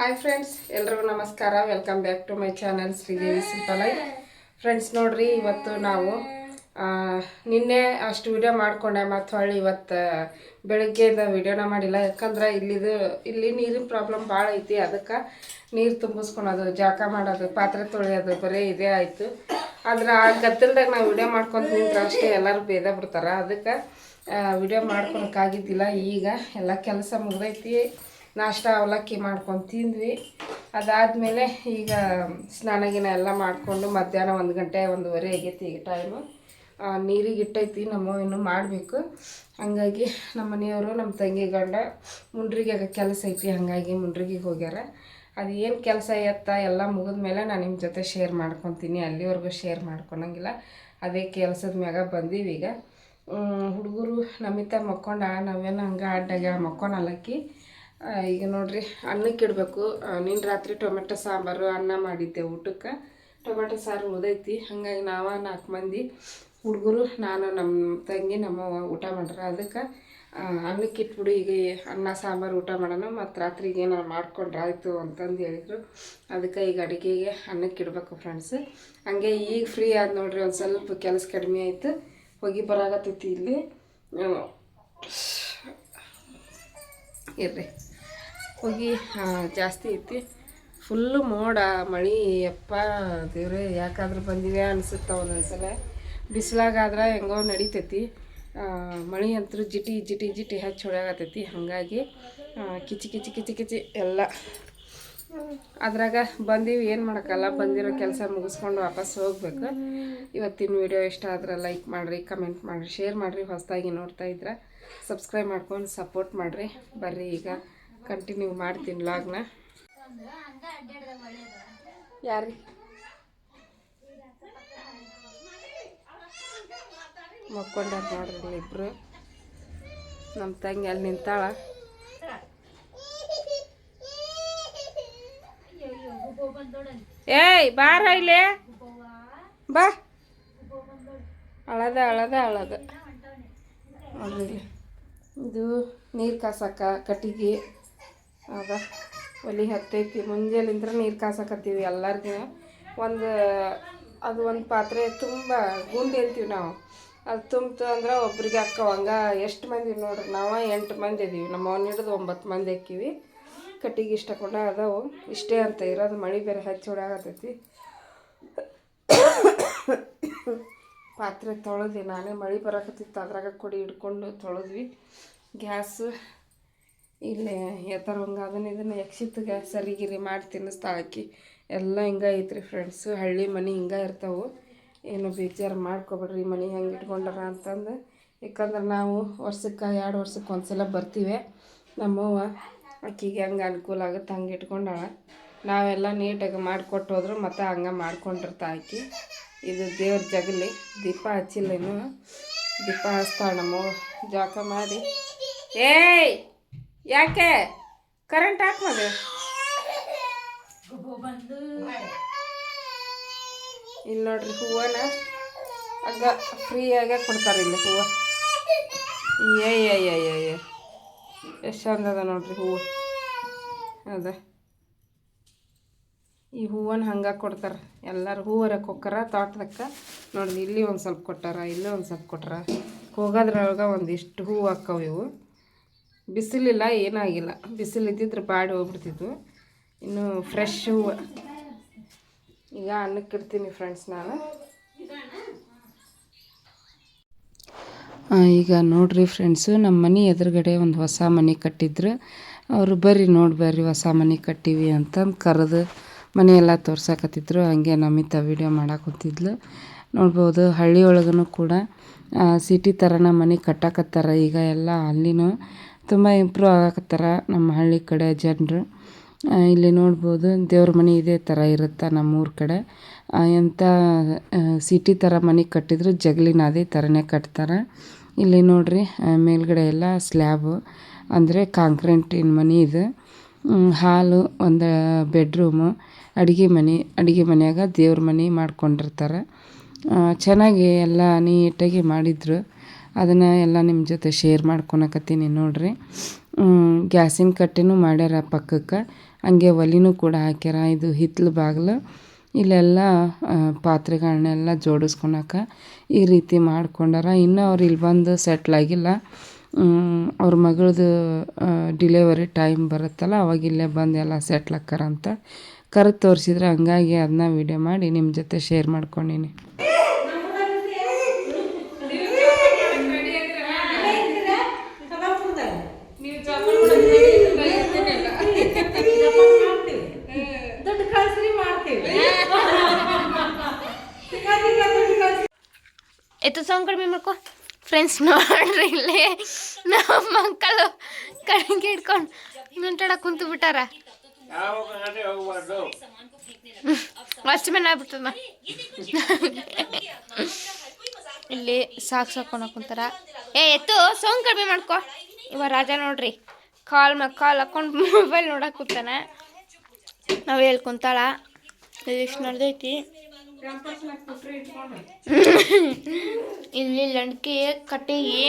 Hi friends ಎಲ್ರಿಗೂ ನಮಸ್ಕಾರ. Welcome back to my channel Sridevi simple friends ನೋಡ್ರಿ, ಇವತ್ತು ನಾವು ನಿನ್ನೆ ಅಷ್ಟು ವಿಡಿಯೋ ಮಾಡ್ಕೊಂಡೆ, ಮತ್ತು ಹೊಳ್ಳಿ ಇವತ್ತು ಬೆಳಗ್ಗೆಯಿಂದ ವಿಡಿಯೋನ ಮಾಡಿಲ್ಲ. ಯಾಕಂದ್ರೆ ಇಲ್ಲಿದು, ಇಲ್ಲಿ ನೀರಿನ ಪ್ರಾಬ್ಲಮ್ ಭಾಳ ಐತಿ. ಅದಕ್ಕೆ ನೀರು ತುಂಬಿಸ್ಕೊಳೋದು ಜಾಕ ಮಾಡೋದು, ಪಾತ್ರೆ ತೊಳೆಯೋದು ಬರೀ ಇದೇ ಆಯಿತು. ಆದ್ರೆ ಆ ಗದ್ದಲ್ದಾಗ ನಾವು ವಿಡಿಯೋ ಮಾಡ್ಕೊಂತ ಅಷ್ಟೇ ಎಲ್ಲರೂ ಬೇದ ಬಿಡ್ತಾರೆ. ಅದಕ್ಕೆ ವಿಡಿಯೋ ಮಾಡ್ಕೊಳಕ್ಕಾಗಿದ್ದಿಲ್ಲ ಈಗ ಎಲ್ಲ ಕೆಲಸ ಮುಗ್ದೈತಿ. ನಾಷ್ಟ ಅವಲಕ್ಕಿ ಮಾಡ್ಕೊಂಡು ತಿಂದ್ವಿ. ಅದಾದಮೇಲೆ ಈಗ ಸ್ನಾನ ಗಿನ ಎಲ್ಲ ಮಾಡಿಕೊಂಡು ಮಧ್ಯಾಹ್ನ ಒಂದು ಗಂಟೆ ಒಂದೂವರೆ ಆಗೈತಿ ಈಗ ಟೈಮು ನೀರಿಗೆ ಇಟ್ಟೈತಿ ನಮ್ಮ ಇನ್ನೂ ಮಾಡಬೇಕು. ಹಂಗಾಗಿ ನಮ್ಮ ಮನೆಯವರು ನಮ್ಮ ತಂಗಿ ಗಂಡ ಮುಂಡ್ರಿಗೆ ಕೆಲಸ ಐತಿ ಹಾಗಾಗಿ ಮುಂಡ್ರಿಗೆಗೆ ಹೋಗ್ಯಾರ. ಅದು ಏನು ಕೆಲಸ ಎತ್ತ ಎಲ್ಲ ಮುಗಿದ ಮೇಲೆ ನಾನು ನಿಮ್ಮ ಜೊತೆ ಶೇರ್ ಮಾಡ್ಕೊತೀನಿ. ಅಲ್ಲಿವರೆಗೂ ಶೇರ್ ಮಾಡ್ಕೊಳಂಗಿಲ್ಲ. ಅದೇ ಕೆಲಸದ ಮ್ಯಾಗ ಬಂದೀವಿ ಈಗ. ಹುಡುಗರು ನಮಿತ ಮಕ್ಕೊಂಡ ನಾವೇನು ಹಂಗೆ ಅಡ್ಡಾಗ ಮಕ್ಕೊಳಲ್ಲಕ್ಕಿ ಆ, ಈಗ ನೋಡ್ರಿ, ಅನ್ನಕ್ಕೆ ಇಡಬೇಕು. ನಿನ್ನ ರಾತ್ರಿ ಟೊಮೆಟೊ ಸಾಂಬಾರು, ಅನ್ನ ಮಾಡಿದ್ದೆ ಊಟಕ್ಕೆ. ಟೊಮೆಟೊ ಸಾರು ಉದೈತಿ ಹಾಗಾಗಿ ನಾವ ನಾಲ್ಕು ಮಂದಿ ಹುಡುಗರು, ನಾನು ನಮ್ಮ ತಂಗಿ, ನಮ್ಮವ್ವ ಊಟ ಮಾಡ್ರ. ಅದಕ್ಕೆ ಅನ್ನಕ್ಕೆ ಇಟ್ಬಿಡು, ಈಗ ಅನ್ನ, ಸಾಂಬಾರು ಊಟ ಮಾಡೋಣ, ಮತ್ತು ರಾತ್ರಿಗೆ ಏನಾರು ಮಾಡ್ಕೊಂಡ್ರೆ ಆಯಿತು ಅಂತಂದು ಹೇಳಿದ್ರು. ಅದಕ್ಕೆ ಈಗ ಅಡುಗೆಗೆ ಅನ್ನಕ್ಕೆ ಇಡಬೇಕು ಫ್ರೆಂಡ್ಸ್ ಹಂಗೆ ಈಗ ಫ್ರೀ ಆದ ನೋಡ್ರಿ, ಒಂದು ಸ್ವಲ್ಪ ಕೆಲಸ ಕಡಿಮೆ ಆಯಿತು. ಹೋಗಿ ಬರಾಗತ್ತೈತಿ ಇಲ್ಲಿ. ಇರ್ರಿ. ಹೋಗಿ ಜಾಸ್ತಿ ಐತಿ. ಫುಲ್ಲು ಮೋಡ, ಮಳೆ ಅಪ್ಪ ದೇವ್ರೆ, ಯಾಕಾದ್ರೂ ಬಂದಿವೆ ಅನಿಸುತ್ತೆ ಒಂದೊಂದ್ಸಲ. ಬಿಸಿಲಾಗಾದ್ರೆ ಹೆಂಗೋ ನಡಿತೈತಿ. ಮಳೆ ಅಂತೂ ಜಿಟಿ ಜಿಟಿ ಜಿಟಿ ಹಚ್ಚಿ ಹೊಡೆಯಾಗತ್ತೈತಿ ಹಾಗಾಗಿ ಕಿಚಿ ಕಿಚಿ ಕಿಚಿ ಕಿಚಿ ಎಲ್ಲ. ಅದ್ರಾಗ ಬಂದೀವಿ, ಏನು ಮಾಡೋಕ್ಕಲ್ಲ, ಬಂದಿರೋ ಕೆಲಸ ಮುಗಿಸ್ಕೊಂಡು ವಾಪಸ್ ಹೋಗ್ಬೇಕು. ಇವತ್ತಿನ ವಿಡಿಯೋ ಇಷ್ಟ ಆದ್ರೆ ಲೈಕ್ ಮಾಡಿರಿ, ಕಮೆಂಟ್ ಮಾಡಿರಿ, ಶೇರ್ ಮಾಡಿರಿ, ಹೊಸದಾಗಿ ನೋಡ್ತಾ ಇದ್ರೆ ಸಬ್ಸ್ಕ್ರೈಬ್ ಮಾಡ್ಕೊಂಡು ಸಪೋರ್ಟ್ ಮಾಡಿರಿ. ಬರ್ರಿ ಈಗ. ಕಂಟಿನ್ಯೂ ಮಾಡ್ತೀನಿ ಲಾಗ್ನ ಯಾರಿ ಮಕ್ಕೊಂಡಾರ ನೋಡ್ರಿ ಇಬ್ರು. ನಮ್ಮ ತಂಗಿ ಅಲ್ಲಿ ನಿಂತಾಳ. ಏಯ್, ಬಾರ ಇಲ್ಲಿ. ಬಾ. ಅಳದ ಅಳದ ಅಳದ. ಇದು ನೀರು ಕಾಸಕ್ಕ ಕಟ್ಟಿಗೆ. ಅದ. ಒಲಿ ಹತ್ತೈತಿ. ಮುಂಜಾನಿಂದ್ರ ನೀರು ಕಾಸಕತ್ತೀವಿ ಎಲ್ಲರಿಗೂ ಒಂದು, ಅದು ಒಂದು ಪಾತ್ರೆ ತುಂಬ ಗುಂಡಿ ಅಂತೀವಿ ನಾವು. ಅದು ತುಂಬ್ತು ಅಂದ್ರೆ ಒಬ್ರಿಗೆ ಹಾಕವಂಗ ಎಷ್ಟು ಮಂದಿ ನೋಡ್ರಿ, ನಾವು ಎಂಟು ಮಂದಿ ಇದೀವಿ ನಮ್ಮ ಅವ್ನ ಹಿಡಿದು ಒಂಬತ್ತು ಮಂದಿ ಹಾಕಿವಿ ಕಟ್ಟಿಗೆ ಇಷ್ಟಕೊಂಡ ಅದಾವು. ಇಷ್ಟೇ ಅಂತ ಇರೋದು. ಮಳೆ ಬೇರೆ ಹಚ್ಚಿ ಹೊಡಾಗತ್ತೈತಿ ಪಾತ್ರೆ ತೊಳೆದ್ವಿ. ನಾನೇ ಮಳೆ ಬರಕತ್ತಿತ್ತು. ಅದ್ರಾಗ ಕೊಡಿ ಹಿಡ್ಕೊಂಡು ತೊಳೆದ್ವಿ. ಗ್ಯಾಸ್ ಇಲ್ಲೇ ಎತ್ತರಂಗ ಅದನ್ನ ಇದನ್ನು ಯಕ್ಷಿತ್ಗೆ ಸರಿ ಗಿರಿ ಮಾಡಿ ತಿನ್ನಿಸ್ತಾ ಹಾಕಿ ಎಲ್ಲ ಹಿಂಗೆ ಐತ್ರಿ ಫ್ರೆಂಡ್ಸು ಹಳ್ಳಿ ಮನೆ ಹಿಂಗೆ ಇರ್ತಾವೆ. ಏನು ಬೇಜಾರು ಮಾಡ್ಕೊಬೇಡ್ರಿ ಮನೆ ಹೆಂಗೆ ಇಟ್ಕೊಂಡಾರ ಅಂತಂದು. ಯಾಕಂದ್ರೆ ನಾವು ವರ್ಷಕ್ಕೆ ಎರಡು ವರ್ಷಕ್ಕೆ ಒಂದ್ಸಲ ಬರ್ತೀವಿ. ನಮ್ಮವ್ವ ಆಕಿಗೆ ಹೆಂಗೆ ಅನುಕೂಲ ಆಗುತ್ತೆ, ಹಂಗೆ ಇಟ್ಕೊಂಡಾಳ. ನಾವೆಲ್ಲ ನೀಟಾಗಿ ಮಾಡಿಕೊಟ್ಟು ಹೋದ್ರು ಮತ್ತೆ ಹಂಗೆ ಮಾಡ್ಕೊಂಡಿರ್ತಾ ಆಕಿ. ಇದು ದೇವ್ರ ಜಗಲಿ. ದೀಪ ಹಚ್ಚಿಲ್ಲ ಇನ್ನು. ದೀಪ ಹಚ್ತಾಳೆ ನಮ್ಮವ್ವ. ಜಾಕ ಮಾಡಿ. ಏಯ್! ಯಾಕೆ? ಕರೆಂಟ್ ಹಾಕ್ಮದು ಇಲ್ಲಿ ನೋಡ್ರಿ ಹೂವನ ಆಗ ಫ್ರೀಯಾಗೆ ಕೊಡ್ತಾರೆ ಇಲ್ಲಿ ಹೂವು. ಏಯ್. ಎಷ್ಟು ಚಂದ ಅದ ನೋಡ್ರಿ ಹೂವು. ಅದ. ಈ ಹೂವನ್ನ ಹಂಗೆ ಕೊಡ್ತಾರೆ. ಎಲ್ಲರೂ ಹೂವು ಕೊಕ್ಕರ ತೋಟದಕ್ಕೆ ನೋಡ್ರಿ ಇಲ್ಲಿ ಒಂದು ಸ್ವಲ್ಪ ಕೊಟ್ಟಾರ ಇಲ್ಲಿ ಒಂದು ಸ್ವಲ್ಪ ಕೊಟ್ಟಾರ. ಹೋಗೋದ್ರೊಳಗೆ ಒಂದಿಷ್ಟು ಹೂವು ಹಾಕ್ಕವು ಇವು. ಬಿಸಿಲಿಲ್ಲ, ಏನಾಗಿಲ್ಲ. ಬಿಸಿಲು ಇದ್ದಿದ್ರೆ ಬಾಡಿ ಹೋಗ್ಬಿಡ್ತಿದ್ವು ಇನ್ನು ಫ್ರೆಶ್ ಹೂವು. ಈಗ ಅನ್ನಕ್ಕೆ ಇಡ್ತೀನಿ ಫ್ರೆಂಡ್ಸ್ ನಾನು. ಈಗ ನೋಡ್ರಿ ಫ್ರೆಂಡ್ಸು ನಮ್ಮ ಮನೆ ಎದುರುಗಡೆ ಒಂದು ಹೊಸ ಮನೆ ಕಟ್ಟಿದ್ರು. ಅವರು ಬರ್ರಿ ನೋಡಿ, ಬರ್ರಿ ಹೊಸ ಮನೆ ಕಟ್ಟಿವಿ ಅಂತಂದು ಕರೆದು ಮನೆಯೆಲ್ಲ ತೋರ್ಸಕತ್ತಿದ್ರು. ಹಂಗೆ ನಮಿತ ವಿಡಿಯೋ ಮಾಡಾಕತ್ತಿದ್ಲು ನೋಡ್ಬೋದು ಹಳ್ಳಿ ಒಳಗೂ ಕೂಡ ಸಿಟಿ ಥರನ ಮನೆ ಕಟ್ಟಾಕತ್ತಾರ ಈಗ ಎಲ್ಲ ಅಲ್ಲಿನೂ. ತುಂಬ ಇಂಪ್ರೂವ್ ಆಗಕತ್ತಾರ ನಮ್ಮ ಹಳ್ಳಿ ಕಡೆ ಜನರು. ಇಲ್ಲಿ ನೋಡ್ಬೋದು ದೇವ್ರ ಮನೆ ಇದೇ ಥರ ಇರುತ್ತೆ ನಮ್ಮೂರ ಕಡೆ. ಎಂಥ ಸಿಟಿ ಥರ ಮನೆ ಕಟ್ಟಿದ್ರು ಜಗಲಿನ ಅದೇ ಥರನೇ ಕಟ್ತಾರೆ. ಇಲ್ಲಿ ನೋಡ್ರಿ ಮೇಲ್ಗಡೆ ಎಲ್ಲ ಸ್ಲ್ಯಾಬು ಅಂದರೆ ಕಾಂಕ್ರೀಟಿನ ಮನೆ ಇದು. ಹಾಲು, ಒಂದು ಬೆಡ್ರೂಮು ಅಡುಗೆ ಮನೆ, ಅಡುಗೆ ಮನೆಯಾಗ ದೇವ್ರ ಮನೆ ಮಾಡ್ಕೊಂಡಿರ್ತಾರೆ. ಚೆನ್ನಾಗಿ ಎಲ್ಲ ನೀಟಾಗಿ ಮಾಡಿದ್ರು. ಅದನ್ನು ಎಲ್ಲ ನಿಮ್ಮ ಜೊತೆ ಶೇರ್ ಮಾಡ್ಕೊಳಕತ್ತೀನಿ ನೋಡಿರಿ. ಗ್ಯಾಸಿನ ಕಟ್ಟೆನೂ ಮಾಡ್ಯಾರ ಪಕ್ಕಕ್ಕೆ. ಹಂಗೆ ಒಲಿನೂ ಕೂಡ ಹಾಕ್ಯಾರ. ಇದು ಹಿತ್ತಲು ಬಾಗಿಲು. ಇಲ್ಲೆಲ್ಲ ಪಾತ್ರೆಗಳನ್ನೆಲ್ಲ ಜೋಡಿಸ್ಕೊಳಕ ಈ ರೀತಿ ಮಾಡ್ಕೊಂಡಾರ. ಇನ್ನೂ ಅವ್ರು ಇಲ್ಲಿ ಬಂದು ಸೆಟ್ಲ್ ಆಗಿಲ್ಲ. ಅವ್ರ ಮಗಳದು ಡಿಲೆವರಿ ಟೈಮ್ ಬರುತ್ತಲ್ಲ, ಅವಾಗ ಇಲ್ಲೇ ಬಂದು ಎಲ್ಲ ಸೆಟ್ಲ್ ಅಂತ ಕರೆದು ತೋರಿಸಿದ್ರೆ ಹಂಗಾಗಿ ಅದನ್ನ ವಿಡಿಯೋ ಮಾಡಿ ನಿಮ್ಮ ಜೊತೆ ಶೇರ್ ಮಾಡ್ಕೊಂಡೀನಿ. ಎತ್ತು ಸೌಂಡ್ ಕಡಿಮೆ ಮಾಡ್ಕೊ ಫ್ರೆಂಡ್ಸ್ ನೋಡ್ರಿ ಇಲ್ಲೇ ನಮ್ಮ ಅಂಕಲು ಕಡೆಗೆ ಹಿಡ್ಕೊಂಡು ನಂಟಾಡ ಕುಂತು ಬಿಟ್ಟಾರ ಅಷ್ಟು ಮೇಲೆ ಆಗ್ಬಿಡ್ತದ ಇಲ್ಲಿ ಸಾಕು ಸಾಕೊಂಡು ಕುಂತಾರ ಏ ಎತ್ತು ಸೌಂಡ್ ಕಡಿಮೆ ಮಾಡ್ಕೊ ಇವ ರಾಜ ನೋಡ್ರಿ ಕಾಲ್ ಮ ಕಾಲ್ ಹಾಕೊಂಡು ಮೊಬೈಲ್ ನೋಡಕ್ಕೆ ಕೂತಾನೆ ನಾವು ಹೇಳ್ಕೊಂತಾಳ ಇಷ್ಟು ನಡೆದೈತಿ ಇಲ್ಲಿ ಲಂಡಿಕೆ, ಕಟ್ಟಿಗಿ.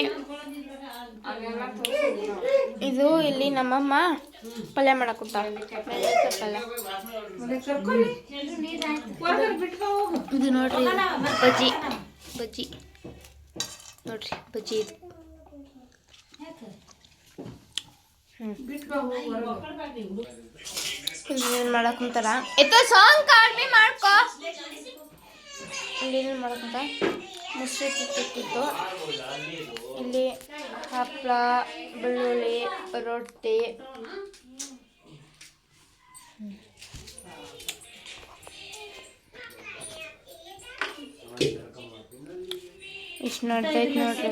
ಇದು ಇಲ್ಲಿ ನಮ್ಮಮ್ಮ ಪಲ್ಯ ಪಲ್ಯ ಇದು ನೋಡ್ರಿ, ಬಜ್ಜಿ. ಬಜ್ಜಿ. ನೋಡ್ರಿ, ಬಜ್ಜಿ ಇದು ಇಲ್ಲಿ ಏನ್ ಮಾಡಕ್ ಕುಂತಾರ ಎತ್ತ ಸಾಂಗ್ ಕಡಿಮೆ ಮಾಡ್ಕೋ. ಇಲ್ಲಿ ಮಾಡಕ್ಕಂತ ಮುಸ್ರಿ ತಿಕ್ಕಿತ್ತು ಇಲ್ಲಿ ಹಪ್ಪಳ ಬೆಳ್ಳುಳ್ಳಿ ರೊಟ್ಟಿ. ಇಷ್ಟು ನೋಡ್ತೈತೆ ನೋಡ್ರಿ.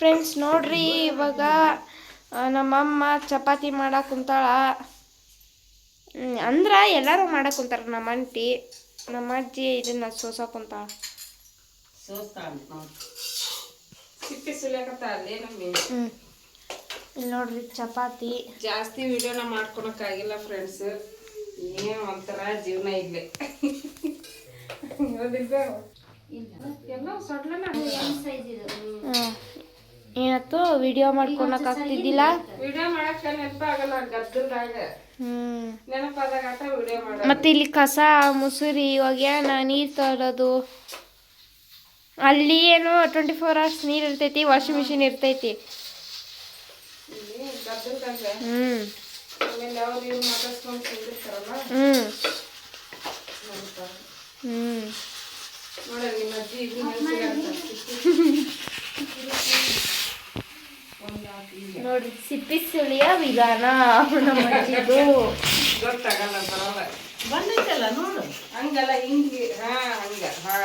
ಫ್ರೆಂಡ್ಸ್ ನೋಡ್ರಿ ಇವಾಗ ನಮ್ಮಮ್ಮ ಚಪಾತಿ ಮಾಡಕ್ಕೆ ಕುಂತಾಳ. ಅಂದ್ರೆ ಅಂದ್ರ ಎಲ್ಲರೂ ಮಾಡಕ್ಕೆ ಕುಂತಾರ ನಮ್ಮ ಅಂಟಿ ನಮ್ಮ ಅಜ್ಜಿ ಇದನ್ನ ಸೋಸಕ್ಕೆ ಕುಂತಾಳ. ನೋಡ್ರಿ ಚಪಾತಿ. ಜಾಸ್ತಿ ವಿಡಿಯೋನ ಮಾಡ್ಕೊಳಕ್ಕಾಗಿಲ್ಲ ಫ್ರೆಂಡ್ಸ್ ಏನು ಒಂಥರ ಜೀವನ ಇಲ್ಲೇ ಇಲ್ಲ. ಎಲ್ಲ ಸೊಡ್ಲನ. ಏನಾಯ್ತು ವಿಡಿಯೋ ಮಾಡ್ಕೊಳಕ್ ಆಗ್ತಿದ್ದಿಲ್ಲ ವಿಡಿಯೋ ಮಾಡಕ್ಕ ನೆನಪಾಗಲ್ಲ ಗದ್ದಲ್ದಾಗ. ಹ್ಮ್. ನೆನಪಾದಾಗ ಆಟ ವಿಡಿಯೋ ಮಾಡ ಮತ್ತೆ ಇಲ್ಲಿ ಕಸ ಮುಸುರಿ ಇವಾಗ ನಾನು ನೀರು ತರೋದು. ಅಲ್ಲಿ ಏನು ಟ್ವೆಂಟಿ ಫೋರ್ ಅವರ್ಸ್ ನೀರು ಇರ್ತೈತಿ ವಾಷಿಂಗ್ ಮಿಷಿನ್ ಇರ್ತೈತಿ. ಹ್ಮ್. ಹ್ಮ್. ಹ್ಮ್. ಹ್ಮ್ ಹ್ಮ್ ಹ್ಮ್ ಹ್ಮ್ ಹ್ಮ್ ಹ್ಮ್ ಹ್ಮ್ ಹ್ಮ್ ನೋಡ ನಿಮ್ಮ ಅಜ್ಜಿ ಇದು ನೆನಪಿಗೆ ಅಂತ ನೋಡ್ರಿ ಸಿಪ್ಪಿ ಸುಳಿಯ ವಿಧಾನ ನಮ್ಮ ಅಜ್ಜಿದು. ಗೊತ್ತಾಗಲ್ಲ ಬರೋಲ್ಲ ಬಂದೈತಲ್ಲ ನೋಡು. ಹಂಗಲ್ಲ ಹಿಂಗೆ ಹಾ ಹಂಗ ಹಾ.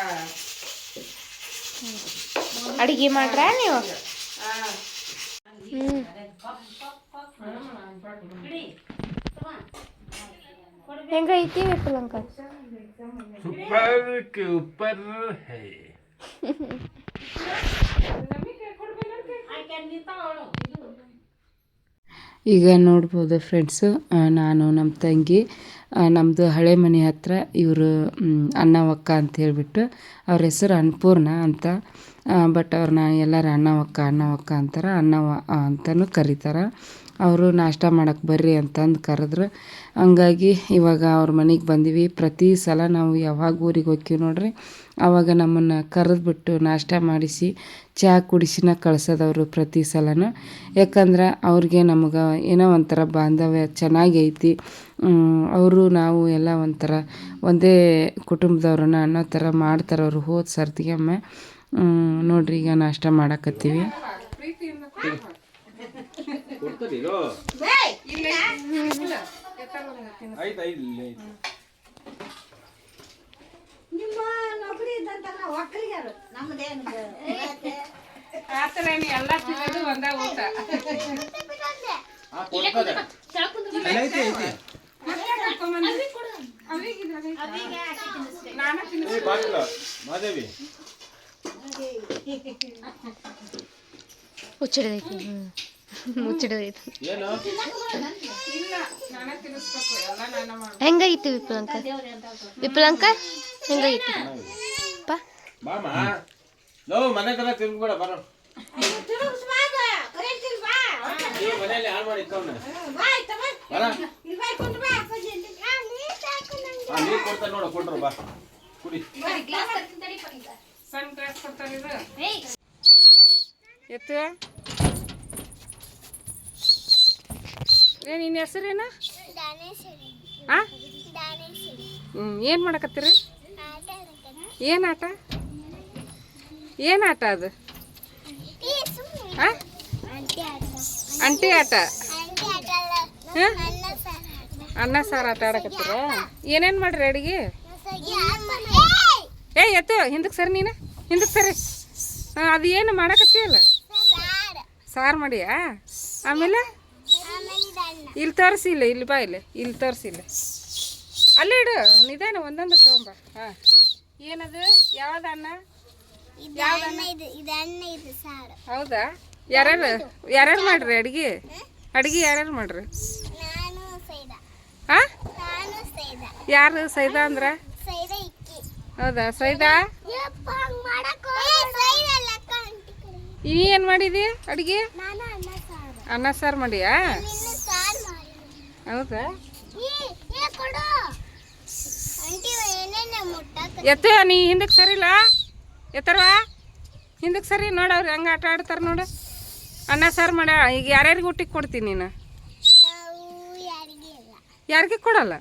ಅಡಿಗೆ ಮಾಡ್ರ ನೀವು? ಹೆಂಗೈತಿ ಪುಲಂಕ ಸೂಪರ್ ಸೂಪರ್ ಹೈ. ಈಗ ನೋಡ್ಬೋದು ಫ್ರೆಂಡ್ಸು ನಾನು ನಮ್ಮ ತಂಗಿ ನಮ್ಮದು ಹಳೆ ಮನೆ ಹತ್ತಿರ ಇವರು ಅಣ್ಣವಕ್ಕ ಅಂತ ಹೇಳಿಬಿಟ್ಟು ಅವ್ರ ಹೆಸರು ಅನ್ನಪೂರ್ಣ ಅಂತ ಬಟ್ ಅವ್ರನ್ನ ಎಲ್ಲರೂ ಅಣ್ಣವಕ್ಕ ಅಣ್ಣವಕ್ಕ ಅಂತಾರೆ ಅನ್ನವ ಅಂತಲೂ ಕರೀತಾರೆ. ಅವರು ನಾಷ್ಟ ಮಾಡಕ್ಕೆ ಬರ್ರಿ ಅಂತಂದು ಕರೆದ್ರು. ಹಂಗಾಗಿ ಇವಾಗ ಅವ್ರ ಮನೆಗೆ ಬಂದೀವಿ. ಪ್ರತಿ ಸಲ ನಾವು ಯಾವಾಗ ಊರಿಗೆ ಹೋಗ್ತೀವಿ ನೋಡ್ರಿ ಆವಾಗ ನಮ್ಮನ್ನು ಕರೆದ್ಬಿಟ್ಟು ನಾಷ್ಟ ಮಾಡಿಸಿ ಚಹಾ ಕುಡಿಸಿನ ಕಳ್ಸೋದವರು ಪ್ರತಿ ಸಲನೂ. ಯಾಕಂದ್ರೆ ಅವ್ರಿಗೆ ನಮಗೆ ಏನೋ ಒಂಥರ ಬಾಂಧವ್ಯ ಚೆನ್ನಾಗಿ ಐತಿ. ಅವರು ನಾವು ಎಲ್ಲ ಒಂಥರ ಒಂದೇ ಕುಟುಂಬದವ್ರನ್ನ ಅನ್ನೋ ಥರ ಮಾಡ್ತಾರೆ ಅವರು ಹೋದ ಸರ್ತಿಗೆಮ್ಮೆ ನೋಡ್ರಿ ಈಗ ನಾಷ್ಟ ಮಾಡಕತ್ತೀವಿ. ಕೊಡ್ತೀರೋ ಐದು ಐದು ಇಲ್ಲಿ ಐದು ನಿಮ್ಮ ನೌಕರಿ ಇದ್ದಂತಲ್ಲ ಒಕ್ಕಲಿಗಾರು ನಮ್ದೇನು ಆತರ ಎಲ್ಲ ತಿನ್ನೋದು ಒಂದೇ ಊಟ. ಮಾದೇವಿ. ಮುಚ್ಚಿಡದೈತಿ ಹೆಂಗೈತಿ ವಿಪ್ಲಂಕ? ವಿಪ್ಲಂಕ? ಹೆಂಗೈತಿ? ಪಾ. ಬಾಮ ಏ, ನಿನ್ನ ಹೆಸರೇನು? ಹಾಂ ಹ್ಞೂ ಏನು ಮಾಡಕತ್ತೀರಿ? ಏನು ಆಟ? ಏನು ಆಟ ಅದು? ಹಾಂ ಅಂಟಿ ಆಟ. ಹಾಂ ಅನ್ನ, ಸಾರು ಆಟ ಆಡಕತ್ತೀರ? ಏನೇನು ಮಾಡ್ರಿ ಅಡಿಗೆ? ಏ, ಎತ್ತು ಹಿಂದಕ್ಕೆ ಸರಿ ನೀನು? ಹಿಂದಕ್ಕೆ ಸರಿ? ಹಾಂ ಅದು ಏನು ಮಾಡಕತ್ತೀಯಲ್ಲ ಸಾರು ಮಾಡಿಯಾ? ಆಮೇಲೆ? ಇಲ್ಲಿ ತೋರಿಸಿ ಇಲ್ಲ ಇಲ್ಲಿ ಬಾ ಇಲ್ಲಿ ಇಲ್ಲಿ ತೋರಿಸಿ ಇಲ್ಲ ಅಲ್ಲೇ ಇಡು ನಿಧಾನ ಒಂದೊಂದು ತಗೊಂಬ. ಹಾಂ. ಏನದು? ಯಾವ್ದು ಅನ್ನ ಹೌದಾ? ಯಾರ್ಯಾರು ಯಾರ್ಯಾರು ಮಾಡ್ರಿ ಅಡ್ಗೆ? ಅಡ್ಗೆ ಯಾರ್ಯಾರು ಮಾಡ್ರಿ? ಹಾ? ಯಾರು ಸೈದಾ ಅಂದ್ರ? ಹೌದಾ? ಸೈದಾ? ನೀ ಏನು ಮಾಡಿದಿ ಅಡ್ಗೆ? ಅನ್ನ ಸಾರು. ಮಾಡಿಯಾ? ಹೌದಾ? ಎತ್ತ ನೀ ಹಿಂದಕ್ಕೆ ಸರಿಲ್ಲ ಎತ್ತರ್ವಾ? ಹಿಂದಕ್ಕೆ ಸರಿ ನೋಡು ಅವ್ರು ಹೆಂಗೆ ಆಟ ಆಡ್ತಾರೆ ನೋಡು. ಅನ್ನ ಸಾರು ಮಾಡ ಈಗ ಯಾರ್ಯಾರಿಗೆ ಊಟಕ್ಕೆ ಕೊಡ್ತೀನಿ ನೀನು? ಯಾರಿಗೆ ಕೊಡಲ್ಲ?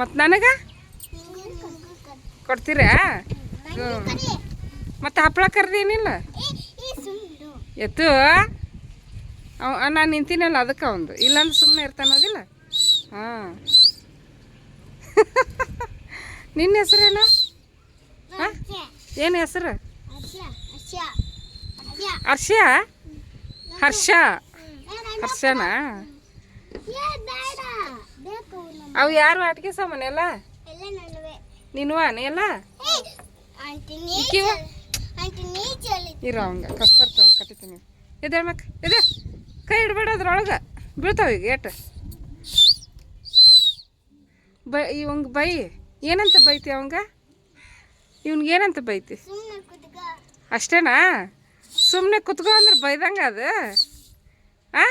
ಮತ್ತು ನನಗೆ? ಕೊಡ್ತೀರಾ? ಹ್ಞೂ ಮತ್ತು ಹಪ್ಪಳ ಕರ್ದೇನಿಲ್ಲ ಎತ್ತು. ಅವ ನಾನು ನಿಂತೀನಲ್ಲ ಅದಕ್ಕೆ ಒಂದು ಇಲ್ಲಾಂದ್ರೆ ಸುಮ್ಮನೆ ಇರ್ತಾನೋದಿಲ್ಲ ಹಾಂ. ನಿನ್ನ ಹೆಸರೇನು? ಹಾಂ? ಏನು ಹೆಸರು? ಹರ್ಷ? ಹರ್ಷ. ಹರ್ಷನಾ? ಅವು ಯಾರು ಆಟಿಕೆ ಸಾಮಾನೆಲ್ಲ ನೀನು ಎಲ್ಲ ಇರೋ ಹಂಗ ಕಷ್ಟ ಬರ್ತಾವ ಕಟ್ಟಿತೀನಿ. ಎದೆ ಮಕ್ಕ ಎದೆ ಕೈ ಇಡಬೇಡ ಅದ್ರೊಳಗೆ. ಬೀಳ್ತಾವ ಈಗ ಏಟ ಬೈ ಇವಂಗೆ ಬೈ. ಏನಂತ ಬೈತಿ ಅವಂಗ? ಇವ್ನಿಗೆ ಏನಂತ ಬೈತಿ? ಅಷ್ಟೇನಾ? ಸುಮ್ಮನೆ ಕುತ್ಕೊ ಅಂದ್ರೆ ಬೈದಂಗ ಅದು? ಆ?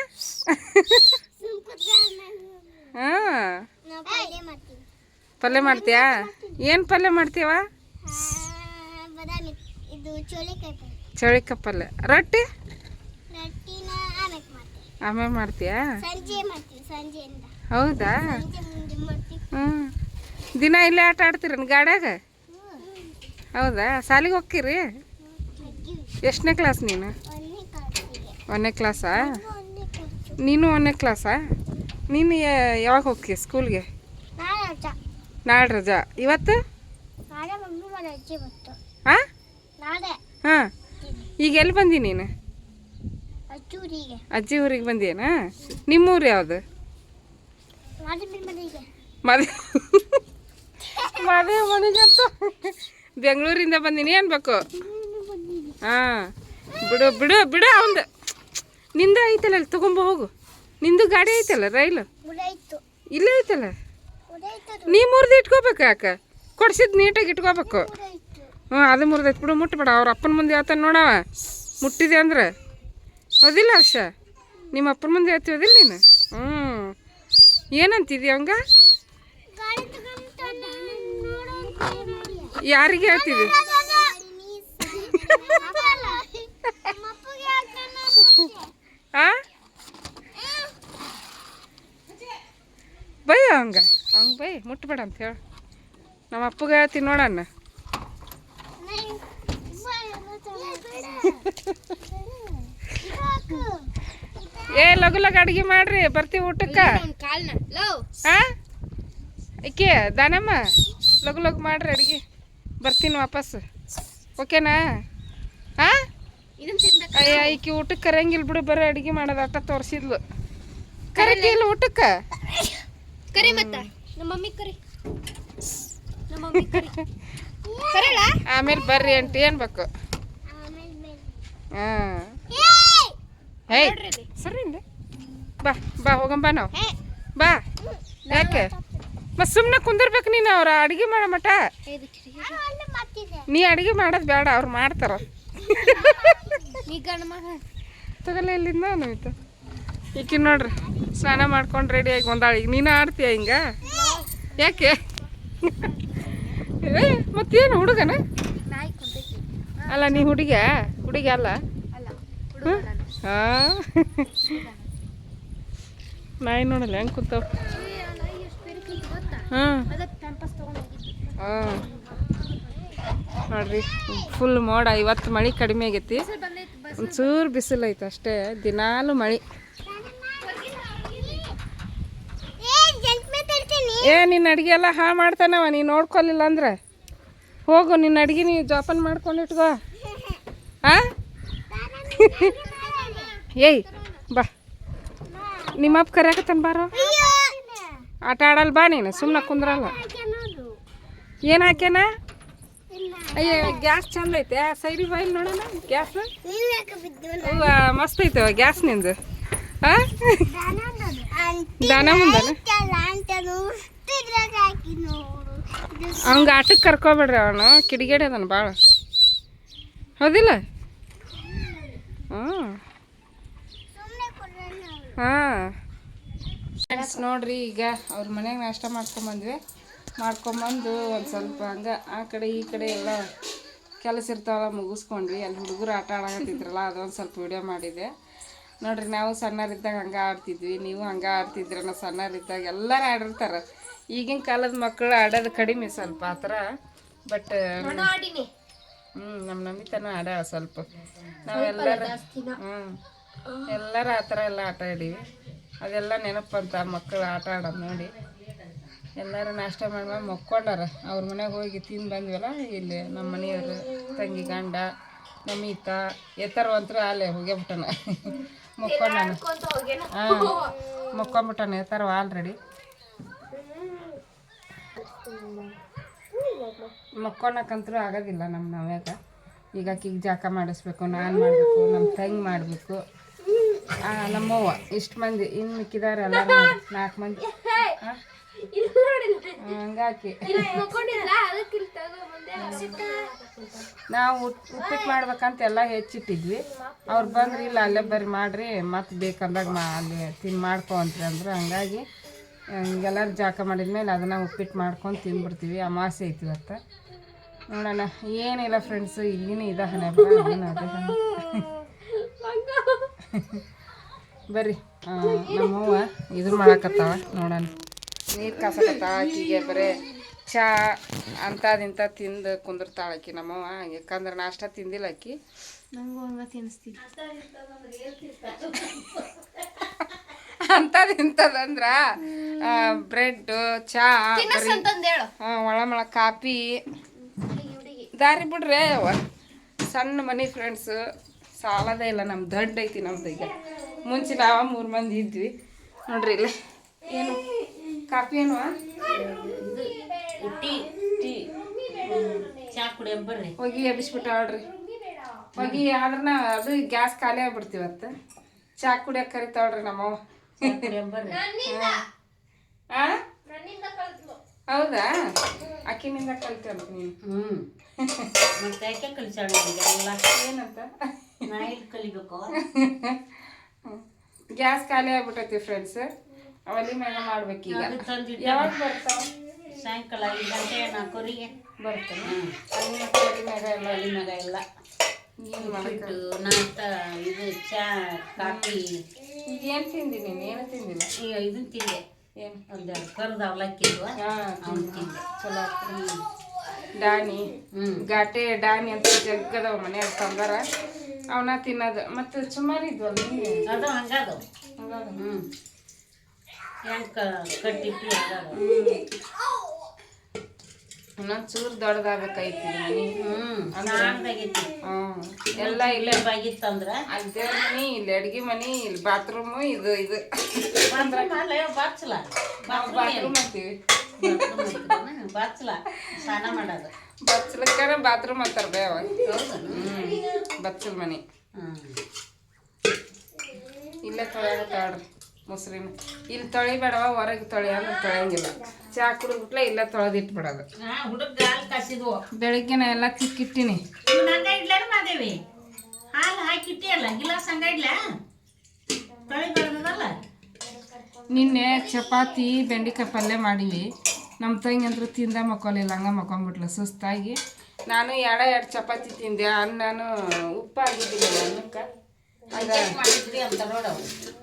ಹಾಂ. ಪಲ್ಯ ಮಾಡ್ತೀಯಾ? ಏನು ಪಲ್ಯ ಮಾಡ್ತೀವ ಚೋಳಿಕಾಯಿ ಪಲ್ಯ. ರೊಟ್ಟಿ? ಆಮೇಲೆ ಮಾಡ್ತೀಯಾ? ಹೌದಾ? ಹ್ಞೂ ದಿನ ಇಲ್ಲೇ ಆಟ ಆಡ್ತೀರೇನು ಗಾಡ್ಯಾಗ? ಹೌದಾ? ಶಾಲಿಗೆ ಹೋಗ್ತೀರಿ? ಎಷ್ಟನೇ ಕ್ಲಾಸ್ ನೀನು? ಒಂದನೇ ಕ್ಲಾಸಾ? ನೀನು ಒಂದನೇ ಕ್ಲಾಸಾ? ನೀನು ಯಾವಾಗ ಹೋಗ್ತೀಯ ಸ್ಕೂಲ್ಗೆ? ನಾಳೆ ರಜಾ ಇವತ್ತು ಹಾಂ ಹಾಂ. ಈಗ ಎಲ್ಲಿ ಬಂದಿ ನೀನು? ಅಜ್ಜಿ ಊರಿಗೆ ಬಂದಿಯೇನಾ? ನಿಮ್ಮೂರು ಯಾವುದು? ಮದುವೆ ಮದುವೆ ಮನೆಗೆ ಅಂತ? ಬೆಂಗಳೂರಿಂದ ಬಂದೀನಿ ಅನ್ಬೇಕು. ಹಾಂ. ಬಿಡು ಬಿಡು ಬಿಡು ಅವಂದ. ನಿಂದ ಐತಲ್ಲ ಅಲ್ಲಿ ತಗೊಂಬ ಹೋಗು. ನಿಂದು ಗಾಡಿ ಐತಲ್ಲ ರೈಲು? ಇಲ್ಲ ಐತಲ್ಲ? ನೀ ಮುರಿದು ಇಟ್ಕೋಬೇಕು ಯಾಕೆ? ಕೊಡ್ಸಿದ್ ನೀಟಾಗಿ ಇಟ್ಕೋಬೇಕು. ಹ್ಞೂ ಅದು ಮುರಿದೈತೆ ಬಿಡು ಮುಟ್ಬೇಡ. ಅವ್ರ ಅಪ್ಪನ ಮುಂದೆ ಯಾವತ್ತ ನೋಡವ? ಮುಟ್ಟಿದೆ ಅಂದ್ರೆ? ಹೌದಿಲ್ಲ ಹರ್ಷ. ನಿಮ್ಮ ಅಪ್ಪನ ಮುಂದೆ ಹೇಳ್ತೀವಿ ಅದಿಲ್ಲ ನೀನು? ಹ್ಞೂ ಏನಂತಿದ್ಯ ಅವಂಗ ಯಾರಿಗೆ ಹೇಳ್ತೀವಿ ಆ? ಬೈ ಅವಂಗ ಅವಂಗ ಬೈ ಮುಟ್ಬೇಡ ಅಂತ ಹೇಳ. ನಮ್ಮ ಅಪ್ಪಗೆ ಹೇಳ್ತೀನಿ ನೋಡಣ್ಣ. ಏ ಲಗು ಲಗು ಅಡ್ಗೆ ಮಾಡ್ರಿ ಬರ್ತೀವಿ ಊಟಕ್ಕೆ. ಹಾಂ ಇಕ್ಕೆ ದಾನಮ್ಮ ಲಗು ಲಗು ಮಾಡ್ರಿ ಅಡ್ಗೆ. ಬರ್ತೀನಿ ವಾಪಸ್. ಓಕೆನಾ? ಹಾಂ ಅಯ್ಯ ಈಕಿ ಊಟಕ್ಕೆ ಕರೆಯಂಗಿಲ್ಲ ಬಿಡು ಬರೀ ಅಡ್ಗೆ ಮಾಡೋದು ಅಟ್ಟ ತೋರಿಸಿದ್ಲು. ಕರೆಕಿಲ್ಲ ಊಟಕ್ಕೆ? ಕರಿ ಮತ್ತ. ನಮ್ಮ ಮಮ್ಮಿ ಕರಿ. ನಮ್ಮ ಮಮ್ಮಿ ಕರಿ. ಆಮೇಲೆ ಬರ್ರಿ ಅಂಟಿ ಅನ್ಬೇಕು ಹಾಂ ಹೇಯ್ ಸರಿ. ಬಾ ಬಾ ಹೋಗಂಬ ನಾವು ಬಾ ಯಾಕೆ ಮತ್ತೆ ಸುಮ್ಮನೆ ಕುಂದಿರ್ಬೇಕು ನೀನು ಅವ್ರ ಅಡುಗೆ ಮಾಡೋ ಮಟ ನೀ ಅಡಿಗೆ ಮಾಡೋದು ಬೇಡ ಅವ್ರು ಮಾಡ್ತಾರ. ತಗಲ್ಲ ಇಲ್ಲಿಂದ ನಮಿತ ಈಕಿ ನೋಡ್ರಿ ಸ್ನಾನ ಮಾಡ್ಕೊಂಡು ರೆಡಿಯಾಗಿ ಒಂದಾಳು ಈಗ ನೀನು ಆಡ್ತೀಯ ಹಿಂಗ? ಯಾಕೆ? ಏ ಮತ್ತೇನು ಹುಡುಗನ? ಅಲ್ಲ ನೀ ಹುಡುಗ ಹುಡುಗಿ ಅಲ್ಲ ಅಲ್ಲ. ಹಾಂ ನಾಯಿ ನೋಡಲ್ಲ, ಹೆಂಗೆ ಕೂತಾವ? ಹಾಂ. ಹಾಂ ನೋಡ್ರಿ ಫುಲ್ ಮೋಡ, ಇವತ್ತು ಮಳೆ ಕಡಿಮೆ ಆಗೈತಿ. ಒಂಚೂರು ಬಿಸಿಲು ಐತೆ ಅಷ್ಟೇ, ದಿನಾಲು ಮಳೆ. ಏ, ನಿನ್ನ ಅಡುಗೆ ಎಲ್ಲ ಹಾ ಮಾಡ್ತಾನವ ನೀನು ನೋಡ್ಕೊಲಿಲ್ಲ ಅಂದ್ರೆ? ಹೋಗು, ನಿನ್ನ ಅಡುಗೆ ನೀ ಜೋಪಾನ ಮಾಡ್ಕೊಂಡು ಆ? ಏಯ್, ಬಾ. ನಿಮ್ಮಪ್ಪ ಕರ್ಯಾಕತ್ತಾನ ಬಾರೋ? ಆಟ ಆಡಲ್ಲ ಬಾ ನೀನು ಸುಮ್ಮನೆ ಕುಂದ್ರಲ್ಲ. ಏನು ಹಾಕ್ಯಾನ? ಅಯ್ಯೋ, ಗ್ಯಾಸ್ ಚಂದ ಐತೆ. ಸೈಡಿ ಬಾಯಿಲ್ ನೋಡೋಣ, ಗ್ಯಾಸ್? ಮಸ್ತ್ ಐತೆ ಗ್ಯಾಸ್ ನಿಂದು. ದಾನ ಮುಂದನ? ಅವಂಗ ಆಟಕ್ಕೆ ಕರ್ಕೊಬೇಡ್ರಿ ಅವನು. ಕಿಡಿಗೇಡಿ ಅದನ ಭಾಳ ಹೌದಿಲ್ಲ? ಹ್ಞೂ ಹಾಂ. ಫ್ರೆಂಡ್ಸ್ ನೋಡ್ರಿ ಈಗ ಅವ್ರ ಮನ್ಯಾಗ ನಾಷ್ಟ ಮಾಡ್ಕೊಂಬಂದ್ವಿ ಮಾಡ್ಕೊಂಬಂದು ಒಂದು ಸ್ವಲ್ಪ ಹಂಗೆ ಆ ಕಡೆ ಈ ಕಡೆ ಎಲ್ಲ ಕೆಲಸ ಇರ್ತಾವಲ್ಲ ಮುಗಿಸ್ಕೊಂಡ್ವಿ. ಅಲ್ಲಿ ಹುಡುಗರು ಆಟ ಆಡಕತ್ತಿದ್ರಲ್ಲ ಅದೊಂದು ಸ್ವಲ್ಪ ವಿಡಿಯೋ ಮಾಡಿದೆ. ನೋಡ್ರಿ ನಾವು ಸಣ್ಣರಿದ್ದಾಗ ಹಂಗೆ ಆಡ್ತಿದ್ವಿ. ನೀವು ಹಂಗೆ ಆಡ್ತಿದ್ರೆ ನಾವು ಸಣ್ಣರಿದ್ದಾಗ ಎಲ್ಲರೂ ಆಡಿರ್ತಾರೆ. ಈಗಿನ ಕಾಲದ ಮಕ್ಕಳು ಆಡೋದು ಕಡಿಮೆ ಸ್ವಲ್ಪ ಆ ಥರ. ಬಟ್ ಆಡಿನಿ. ಹ್ಞೂ ನಮ್ಮ ನಮಿತನ ಆಡ ಸ್ವಲ್ಪ. ನಾವೆಲ್ಲರೂ ಹ್ಞೂ ಎಲ್ಲರೂ ಆ ಥರ ಎಲ್ಲ ಆಟ ಆಡೀವಿ. ಅದೆಲ್ಲ ನೆನಪಂತ ಮಕ್ಕಳು ಆಟ ಆಡೋದು ನೋಡಿ. ಎಲ್ಲರೂ ನಾಷ್ಟ ಮಾಡಿ ಮಕ್ಕೊಂಡಾರ. ಅವ್ರ ಮನೆಗೆ ಹೋಗಿ ತಿಂದು ಬಂದ್ವಲ್ಲ, ಇಲ್ಲಿ ನಮ್ಮ ಮನೆಯವರು, ತಂಗಿ, ಗಂಡ, ನಮೀತ, ಎತ್ತರವಂತರು ಅಲ್ಲೇ ಹೋಗ್ಯಾಬಿಟ್ಟನ ಮಕ್ಕೊಂಡಾನ. ಹಾಂ ಮಕ್ಕೊಂಬಿಟ್ಟಾನ ಎತ್ತರವ ಆಲ್ರೆಡಿ ಮಕ್ಕೊಳಕ್ಕಂತರೂ ಆಗೋದಿಲ್ಲ ನಮ್ಮ ನಾವ್ಯಾಗ. ಈಗ ಆಕಿಗೆ ಜಾಕ ಮಾಡಿಸ್ಬೇಕು, ನಾನು ಮಾಡಬೇಕು ನಮ್ಮ ತಂಗಿ ಮಾಡಬೇಕು. ನಮ್ಮವ್ವ ಇಷ್ಟು ಮಂದಿ ಇನ್ನು ಮಿಕ್ಕಿದಾರ ಎಲ್ಲರೂ ನಾಲ್ಕು ಮಂದಿ? ಹಂಗಾಕಿ. ನಾವು ಉಪ್ಪಿಟ್ ಉಪ್ಪಿಟ್ಟು ಮಾಡ್ಬೇಕಂತ ಎಲ್ಲ ಹೆಚ್ಚಿಟ್ಟಿದ್ವಿ. ಅವ್ರು ಬಂದ್ರಿ ಇಲ್ಲ ಅಲ್ಲೇ ಬರ್ರಿ ಮಾಡ್ರಿ ಮತ್ತೆ ಬೇಕಂದಾಗ ಮಾ ಅಲ್ಲಿ ತಿನ್ ಮಾಡ್ಕೊ ಅಂತ್ರಿ ಅಂದ್ರೆ. ಹಂಗಾಗಿ ಹಿಂಗೆಲ್ಲರೂ ಜಾಕ ಮಾಡಿದ್ಮೇಲೆ ಅದನ್ನು ಉಪ್ಪಿಟ್ಟು ಮಾಡ್ಕೊಂಡು ತಿಂದ್ಬಿಡ್ತೀವಿ ಅಮಾಸೆ ಐತಿ ಇವತ್ತು. ನೋಡೋಣ ಏನಿಲ್ಲ ಫ್ರೆಂಡ್ಸು ಇಲ್ಲಿನೇ ಇದೆ ಹಣೆ ಬರ ಅದೇನು ಅದೇ ಹಣೆ. ಬರ್ರಿ. ನಮ್ಮವ್ವ ಇದು ಮಾಡಾಕತ್ತಾವ ನೋಡೋಣ. ನೀರು ಕಾಸಕತ್ತಾವ ಆಕಿಗೆ ಬರೇ. ಚಾ ಅಂಥದಿಂತ ತಿಂದು ಕುಂದಿರ್ತಾಳ ಆಕಿ ನಮ್ಮವ್ವ. ಯಾಕಂದ್ರೆ ನಾಷ್ಟ ತಿಂದಿಲ್ಲ ಆಕಿ. ಅಂತದಿಂತದಂದ್ರ ಅಂಥದ್ದು ಇಂಥದಂದ್ರ ಬ್ರೆಡ್ ಚಾ ಒಳಮಳ ಕಾಪಿ ದಾರಿ ಬಿಡ್ರಿ ಸಣ್ಣ ಮನಿ ಫ್ರೆಂಡ್ಸ್ ಸಾಲದೇ ಇಲ್ಲ ನಮ್ಮ ದೊಡ್ಡ ಐತಿ ನಮ್ದು ಈಗ. ಮುಂಚೆ ನಾವ ಮೂರು ಮಂದಿ ಇದ್ವಿ. ನೋಡ್ರಿ ಇಲ್ಲ. ಏನು? ಕಾಫಿ ಏನು ಟೀ ಟೀ. ಹೋಗಿ ಎಬ್ಬಿಸ್ಬಿಟ್ಟು ಆಡ್ರಿ ಹೋಗಿ ಆದ್ರೆ ಅದು ಗ್ಯಾಸ್ ಖಾಲಿ ಆಗ್ಬಿಡ್ತೀವತ್ತು ಚಾ ಕುಡಿಯಕ್ಕೆ ಕರಿತಾವ್ರಿ ನಮ್ಮವ್ವ? ಹೌದಾ? ಅಕ್ಕಿನಿಂದ ಕಲ್ತಂತ ನೀನು ಹ್ಞೂ ಮತ್ತೆ ಕಲಿಸಾಳ ಏನಂತ? ನಾ ಇಲ್ಲಿ ಕಲಿಬೇಕು. ಗ್ಯಾಸ್ ಖಾಲಿ ಆಗ್ಬಿಟ್ಟೈತಿ ಫ್ರೆಂಡ್ಸ್ ಅವಲ್ಲಿ ಮೇಲೆ ಮಾಡ್ಬೇಕೀಗ ಈಗ. ಯಾವಾಗ ಬರ್ತಾವ? ಸಾಯಂಕಾಲ ಐದು ಗಂಟೆ ನಾಲ್ಕೂರಿಗೆ ಬರ್ತೇನೆ? ಅಲ್ಲಿ ಮತ್ತೆ ಒಲಿ ಮ್ಯಾಗ ಎಲ್ಲ ಅಲ್ಲಿ ಮಗ ಎಲ್ಲ ಏನು ಉಪ್ಪಿಟ್ಟು ನಾಷ್ಟ ಇದು ಚಾ ಕಾಫಿ. ಈಗ ಏನು ತಿಂದಿ ನೀನು? ಏನು ತಿಂದಿಲ್ಲ? ಈಗ ಇದನ್ನ ತಿಂದೆ. ಏನು? ಒಂದೆರಡು ಕರ್ದು ಅವಲಕ್ಕಿ ಇದ್ವ. ಹಾಂ ಅವ್ನು ತಿಂದೆ. ಚಲೋ ಆಗ್ತದೆ. ಡಾನಿ. ಘಾಟೆ ಡಾನಿ ಅಂತ ಜಗ್ಗದವ ಮನ್ಯಾಗ ತಂದಾರ ಅವನ್ನ ತಿನ್ನೋದು. ಮತ್ತು ಸುಮಾರು ಇದ್ವಲ್ಲ ಅದು ಹಂಗದು. ಹ್ಞೂ ಹೆಂಗ್ ಕಟ್ಟಿಟ್ಟು ಇನ್ನೊಂದು ಚೂರು ದೊಡ್ಡದಾಗಬೇಕೈತಿ ಹ್ಞೂ ಎಲ್ಲ ಇಲ್ಲೇ. ಬಾಗಿತ್ತಂದ್ರೆ ಅಲ್ಲಿ ದೇವ್ರ ಮನೆ ಇಲ್ಲಿ ಅಡ್ಗೆ ಮನೆ ಇಲ್ಲಿ ಬಾತ್ರೂಮು ಇದು ಇದು. ಬಾಚಲ. ಬಾತ್ರೂಮ್ ಅಂತೀವಿ. ಬಾಚಲ. ಸ್ನಾನ ಮಾಡೋದು. ಬಚ್ಚಲಕ್ಕನ ಬಾತ್ರೂಮ್ ಅಂತಾರ ಬೇವ. ಹ್ಮ್. ಹ್ಞೂ ಬಚ್ಚಲ ಮನೆ ಇಲ್ಲ ತೊಳೆಯತ್ತಾಳ್ರಿ ಮೊಸರಿನ. ಇಲ್ಲಿ ತೊಳಿಬೇಡವ ಹೊರಗೆ ತೊಳಿ ಅಂದ್ರೆ ತೊಳೆಯಂಗಿಲ್ಲ. ಚಾ ಕುಡಿದ್ಬಿಟ್ಲೆ ಇಲ್ಲ ತೊಳೆದಿಟ್ಬಿಡೋದು. ಬೆಳಿಗ್ಗೆನ ಎಲ್ಲ ತಿಕ್ಕಿಟ್ಟಿನಿ ಗಿಲಾಸ್ ಹಂಗ ಇಡ್ಲ? ನಿನ್ನೆ ಚಪಾತಿ ಬೆಂಡೆಕಾಯಿ ಪಲ್ಯ ಮಾಡಿವಿ. ನಮ್ಮ ತಂಗಿ ಅಂದ್ರೆ ತಿಂದ ಮಕ್ಕೊಲಿಲ್ಲ ಹಂಗೆ ಮಕ್ಕೊಂಬಿಟ್ಲು. ಸುಸ್ತಾಗಿ ನಾನು ಎಡ ಎರಡು ಚಪಾತಿ ತಿಂದೆ ಅನ್ನನು ಉಪ್ಪು ಆಗಿದ್ದಿಲ್ಲ ಅನ್ನಕ್ಕೆ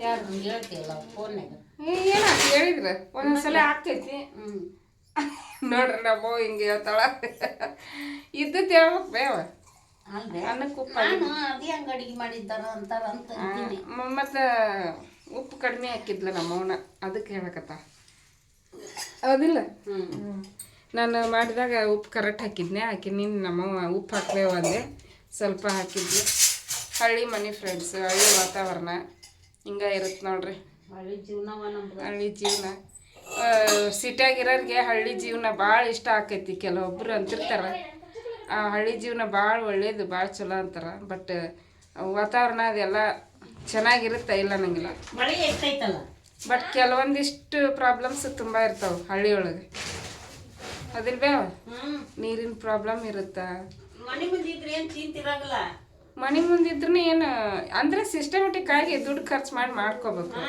ಯಾರು ಏನ ಹೇಳಿದ್ರೆ? ಒಂದೊಂದ್ಸಲ ಆಗ್ತೈತಿ. ನೋಡ್ರಿ ನಮ್ಮ ಹಿಂಗೆ ಹೇಳ್ತಾಳ. ಇದ್ದದ್ದು ಹೇಳ್ಬೇಕು ಬೇವ ಅನ್ನಕ್ಕೆ ಉಪ್ಪು ಅದೇ ಹಂಗೆ ಅಡಿಗೆ ಮಾಡಿದ್ದಾರ ಅಂತಾರ ಅಂತ ಅಂತೀನಿ. ಮತ್ತು ಉಪ್ಪು ಕಡಿಮೆ ಹಾಕಿದ್ಲ ನಮ್ಮವನ ಅದಕ್ಕೆ ಹೇಳಕತ್ತ ಹೌದಿಲ್ಲ? ಹ್ಞೂ ನಾನು ಮಾಡಿದಾಗ ಉಪ್ಪು ಕರೆಕ್ಟ್ ಹಾಕಿದ್ನೆ ಹಾಕಿನಿ. ನಮ್ಮವ್ವ ಉಪ್ಪು ಹಾಕಬೇಕು ಅಂದೆ. ಸ್ವಲ್ಪ ಹಾಕಿದ್ವಿ. ಹಳ್ಳಿ ಮನೆ ಫ್ರೆಂಡ್ಸ್ ಹಳ್ಳಿ ವಾತಾವರಣ. ಹಿಂಗೆ ಇರುತ್ತೆ ನೋಡ್ರಿ. ಹಳ್ಳಿ ಜೀವನ ಹಳ್ಳಿ ಜೀವನ. ಸಿಟಿಯಾಗಿರೋರಿಗೆ ಹಳ್ಳಿ ಜೀವನ ಭಾಳ ಇಷ್ಟ ಆಕೈತಿ. ಕೆಲವೊಬ್ಬರು ಅಂತಿರ್ತಾರೆ. ಆ ಹಳ್ಳಿ ಜೀವನ ಭಾಳ ಒಳ್ಳೇದು ಭಾಳ ಚಲೋ ಅಂತಾರೆ. ಬಟ್ ವಾತಾವರಣ ಅದೆಲ್ಲ ಚೆನ್ನಾಗಿರುತ್ತೆ ಇಲ್ಲ ಎಷ್ಟೈತಲ್ಲ ಬಟ್ ಕೆಲವೊಂದಿಷ್ಟು ಪ್ರಾಬ್ಲಮ್ಸ್ ತುಂಬ ಇರ್ತಾವೆ ಹಳ್ಳಿಯೊಳಗೆ. ಅದಿಲ್ ಬೇವ ನೀರಿನ ಪ್ರಾಬ್ಲಮ್ ಇರುತ್ತ. ಮನೆ ಮುಂದೆ ಇದ್ರೆ ಏನು ಚಿಂತಿರಾಗಲ್ಲ ಮನೆ ಮುಂದಿದ್ರೂ ಏನು ಅಂದ್ರೆ ಸಿಸ್ಟಮೆಟಿಕ್ ಆಗಿ ದುಡ್ಡು ಖರ್ಚು ಮಾಡಿ ಮಾಡ್ಕೋಬೇಕು.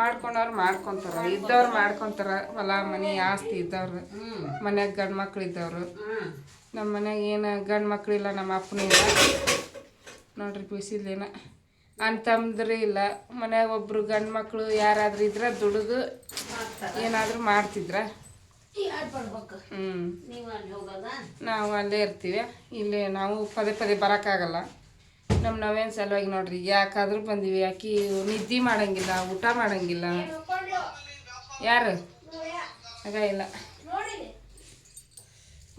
ಮಾಡ್ಕೊಂಡವ್ರು ಮಾಡ್ಕೊಂತಾರ. ಇದ್ದವ್ರು ಮಾಡ್ಕೊಂತಾರ. ಹೊಲ ಮನೆ ಆಸ್ತಿ ಇದ್ದವ್ರು. ಮನ್ಯಾಗ ಗಂಡು ಮಕ್ಳು ಇದ್ದವ್ರು. ನಮ್ಮ ಮನ್ಯಾಗ ಏನು ಗಂಡು ಇಲ್ಲ ನಮ್ಮ ಅಪ್ಪನೂ ಇಲ್ಲ. ನೋಡ್ರಿ ಬಿಸಿಲೇನ ಅಂತಂದ್ರೆ ಇಲ್ಲ. ಮನ್ಯಾಗ ಒಬ್ರು ಗಂಡು ಮಕ್ಕಳು ಯಾರಾದ್ರೂ ಇದ್ರೆ ದುಡಿದು ಏನಾದರೂ ಮಾಡ್ತಿದ್ರ. ಹ್ಞೂ ನೀವು ಅಲ್ಲಿ ಇರ್ತೀವಿ. ಇಲ್ಲಿ ನಾವು ಪದೇ ಪದೇ ಬರೋಕ್ಕಾಗಲ್ಲ. ನಮ್ಮ ನಾವೇನು ಸಲುವಾಗಿ ನೋಡ್ರಿ ಯಾಕಾದ್ರೂ ಬಂದೀವಿ. ಆಕಿ ನಿದ್ದೆ ಮಾಡಂಗಿಲ್ಲ ಊಟ ಮಾಡಂಗಿಲ್ಲ. ಯಾರು? ಆಗ ಇಲ್ಲ.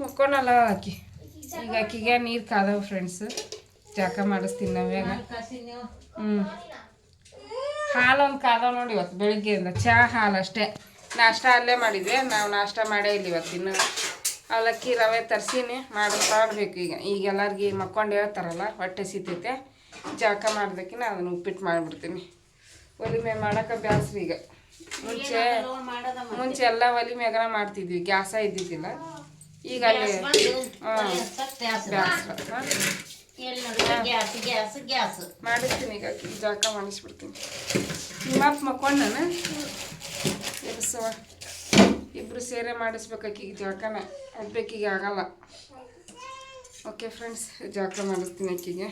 ಮುಕ್ಕೊಂಡಲ್ಲ ಆಕಿ. ಈಗ ಆಕಿಗೆ ನೀರು ಕಾದವು ಫ್ರೆಂಡ್ಸ್ ಜಾಕ ಮಾಡಿಸ್ತೀನಿ ನಾವ್ಯಾಗ ಹ್ಞೂ ಹಾಲು ಒಂದು ಕಾದವ ನೋಡಿ ಇವತ್ತು ಬೆಳಿಗ್ಗೆಯಿಂದ. ಚಹಾ ಹಾಲು ಅಷ್ಟೇ. ನಾಷ್ಟ ಅಲ್ಲೇ ಮಾಡಿದ್ವಿ. ನಾವು ನಾಷ್ಟ ಮಾಡೇ ಇಲ್ಲ ಇವತ್ತಿನ ಅವಲಕ್ಕಿ ರವೆ ತರ್ಸೀನಿ. ತಗೊಳ್ಬೇಕು ಈಗ. ಈಗ ಎಲ್ಲರಿಗೆ ಮಕ್ಕೊಂಡು ಹೇಳ್ತಾರಲ್ಲ ಹೊಟ್ಟೆ ಸಿತೈತೆ. ಜಾಕ ಮಾಡ್ದಕ್ಕಿನ ಅದನ್ನು ಉಪ್ಪಿಟ್ಟು ಮಾಡಿಬಿಡ್ತೀನಿ. ಒಲಿಮೆ ಮಾಡೋಕೆ ಬ್ಯಾಸ್ರಿ ಈಗ. ಮುಂಚೆ ಮುಂಚೆ ಎಲ್ಲ ಒಲಿ ಮೇಗನ ಮಾಡ್ತಿದ್ವಿ. ಗ್ಯಾಸ ಇದ್ದಿದ್ದಿಲ್ಲ. ಈಗ ಅಲ್ಲಿ ಮಾಡಿಸ್ತೀನಿ ಈಗ. ಜಾಕ ಮಾಡಿಸ್ಬಿಡ್ತೀನಿ. ನಿಮ್ಮ ಅಪ್ಪ ಮಕ್ಕೊಂಡನ? ಎಬ್ಸವ ಇಬ್ಬರು ಸೇರೆ ಮಾಡಿಸ್ಬೇಕು ಅಕ್ಕಿಗೆ ಜಾಕನ ಒಬ್ಬೇಕಿಗೆ ಆಗಲ್ಲ. ಓಕೆ ಫ್ರೆಂಡ್ಸ್ ಜಳಕ ಮಾಡಿಸ್ತೀನಿ ಆಕಿಗೆ.